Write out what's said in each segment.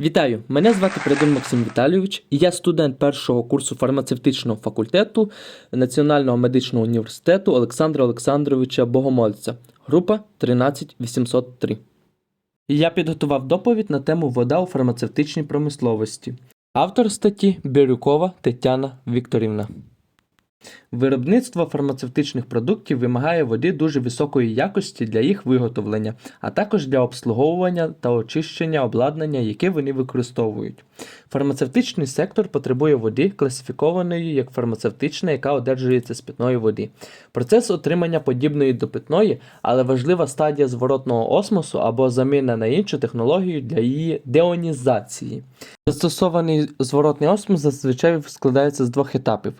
Вітаю! Мене звати Придун Максим Віталійович, і я студент першого курсу фармацевтичного факультету Національного медичного університету Олександра Олександровича Богомольця, група 13803. Я підготував доповідь на тему вода у фармацевтичній промисловості. Автор статті Бірюкова Тетяна Вікторівна. Виробництво фармацевтичних продуктів вимагає води дуже високої якості для їх виготовлення, а також для обслуговування та очищення обладнання, яке вони використовують. Фармацевтичний сектор потребує води, класифікованої як фармацевтична, яка одержується з питної води. Процес отримання подібної до питної, але важлива стадія зворотного осмосу або заміна на іншу технологію для її деонізації. Застосований зворотний осмос зазвичай складається з двох етапів,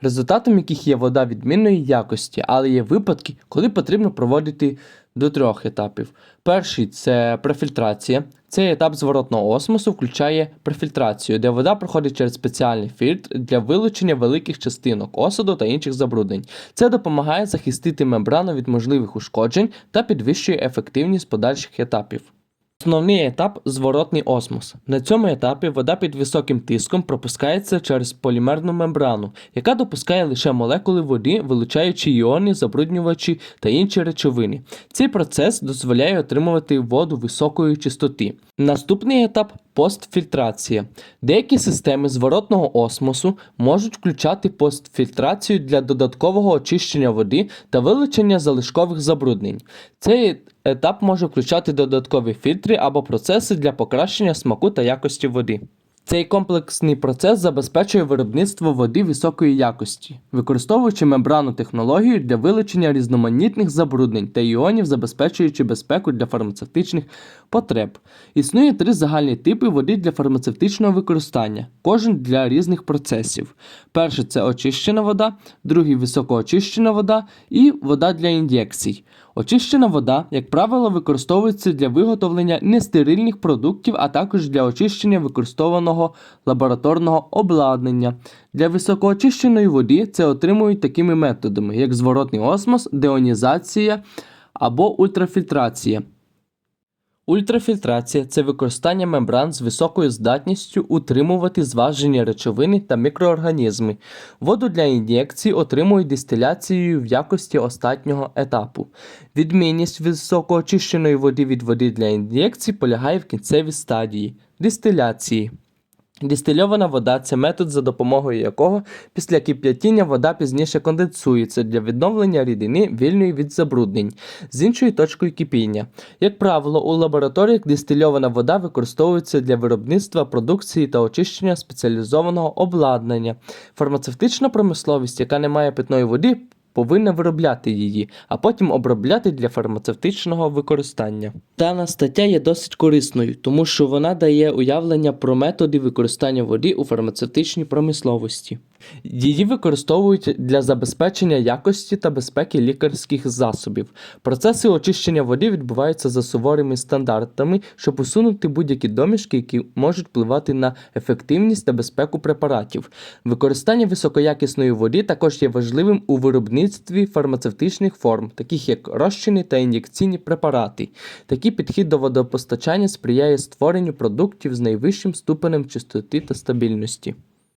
результатом яких є вода відмінної якості, але є випадки, коли потрібно проводити до трьох етапів. Перший це префільтрація. Цей етап зворотного осмосу включає префільтрацію, де вода проходить через спеціальний фільтр для вилучення великих частинок осаду та інших забруднень. Це допомагає захистити мембрану від можливих ушкоджень та підвищує ефективність подальших етапів. Основний етап зворотний осмос. На цьому етапі вода під високим тиском пропускається через полімерну мембрану, яка допускає лише молекули води, вилучаючи іони, забруднювачі та інші речовини. Цей процес дозволяє отримувати воду високої чистоти. Наступний етап постфільтрація. Деякі системи зворотного осмосу можуть включати постфільтрацію для додаткового очищення води та вилучення залишкових забруднень. Цей етап може включати додаткові фільтри або процеси для покращення смаку та якості води. Цей комплексний процес забезпечує виробництво води високої якості, використовуючи мембранну технологію для вилучення різноманітних забруднень та іонів, забезпечуючи безпеку для фармацевтичних потреб. Існує три загальні типи води для фармацевтичного використання, кожен для різних процесів. Перший це очищена вода, другий високоочищена вода і вода для ін'єкцій. Очищена вода, як правило, використовується для виготовлення нестерильних продуктів, а також для очищення використованого лабораторного обладнання. Для високоочищеної води це отримують такими методами, як зворотний осмос, деонізація або ультрафільтрація. Ультрафільтрація це використання мембран з високою здатністю утримувати зважені речовини та мікроорганізми. Воду для ін'єкцій отримують дистиляцією в якості останнього етапу. Відмінність високоочищеної води від води для ін'єкцій полягає в кінцевій стадії дистиляції. Дистильована вода це метод, за допомогою якого після кип'ятіння вода пізніше конденсується для відновлення рідини вільної від забруднень з іншою точкою кипіння. Як правило, у лабораторіях дистильована вода використовується для виробництва продукції та очищення спеціалізованого обладнання. Фармацевтична промисловість, яка не має питної води, повинна виробляти її, а потім обробляти для фармацевтичного використання. Дана стаття є досить корисною, тому що вона дає уявлення про методи використання води у фармацевтичній промисловості. Її використовують для забезпечення якості та безпеки лікарських засобів. Процеси очищення води відбуваються за суворими стандартами, щоб усунути будь-які домішки, які можуть впливати на ефективність та безпеку препаратів. Використання високоякісної води також є важливим у виробництві фармацевтичних форм, таких як розчини та ін'єкційні препарати. Такий підхід до водопостачання сприяє створенню продуктів з найвищим ступенем чистоти та стабільності.